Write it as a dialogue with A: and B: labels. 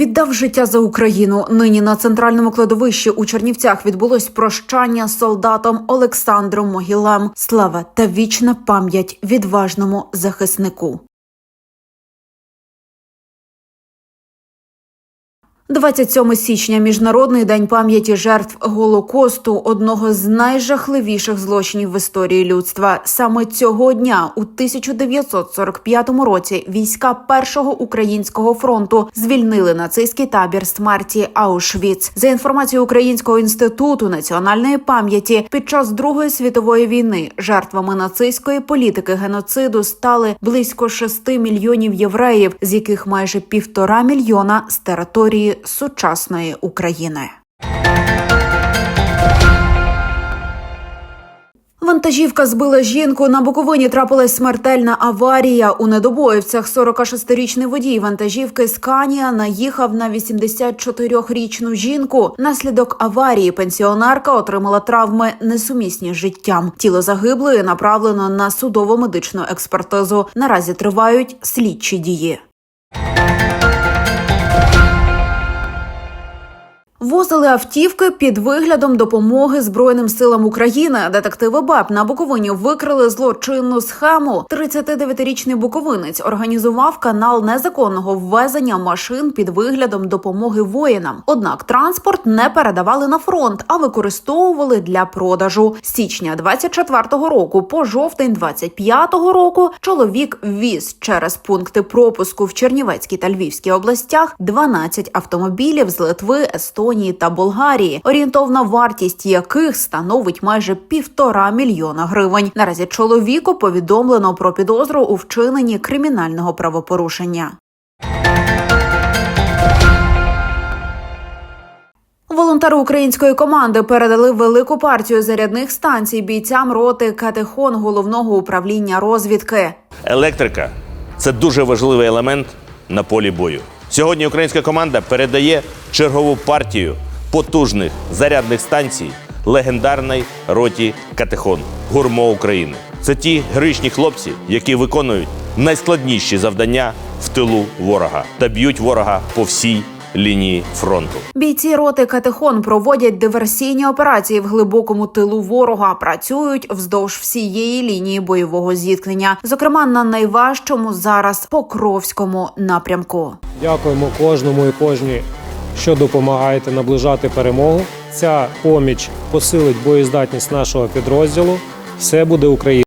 A: Віддав життя за Україну. Нині на центральному кладовищі у Чернівцях відбулось прощання з солдатом Олександром Могілем. Слава та вічна пам'ять відважному захиснику. 27 січня міжнародний день пам'яті жертв голокосту, одного з найжахливіших злочинів в історії людства. Саме цього дня, у 1945 році, війська першого українського фронту звільнили нацистський табір смерті Аушвіц. За інформацією Українського інституту національної пам'яті, під час Другої світової війни жертвами нацистської політики геноциду стали близько 6 мільйонів євреїв, з яких майже півтора мільйона з території сучасної України. Вантажівка збила жінку. На Буковині трапилась смертельна аварія. У недобоївцях 46-річний водій вантажівки Сканія наїхав на 84-річну жінку. Наслідок аварії пенсіонерка отримала травми несумісні з життям. Тіло загиблої направлено на судово-медичну експертизу. Наразі тривають слідчі дії. Возили автівки під виглядом допомоги Збройним силам України. Детективи БАП на Буковині викрили злочинну схему. 39-річний буковинець організував канал незаконного ввезення машин під виглядом допомоги воїнам. Однак транспорт не передавали на фронт, а використовували для продажу. З січня 24-го року по жовтень 25-го року чоловік віз через пункти пропуску в Чернівецькій та Львівській областях 12 автомобілів з Литви, Естонії та Болгарії, орієнтовна вартість яких становить майже півтора мільйона гривень. Наразі чоловіку повідомлено про підозру у вчиненні кримінального правопорушення. Волонтери української команди передали велику партію зарядних станцій бійцям роти Катехон головного управління розвідки.
B: Електрика це дуже важливий елемент на полі бою. Сьогодні українська команда передає чергову партію потужних зарядних станцій легендарної роті Катехон Гурмо України. Це ті героїчні хлопці, які виконують найскладніші завдання в тилу ворога та б'ють ворога по всій лінії фронту.
A: Бійці роти Катехон проводять диверсійні операції в глибокому тилу ворога. Працюють вздовж всієї лінії бойового зіткнення, зокрема на найважчому зараз Покровському напрямку.
C: Дякуємо кожному і кожній, що допомагаєте наближати перемогу. Ця поміч посилить боєздатність нашого підрозділу. Все буде Україна.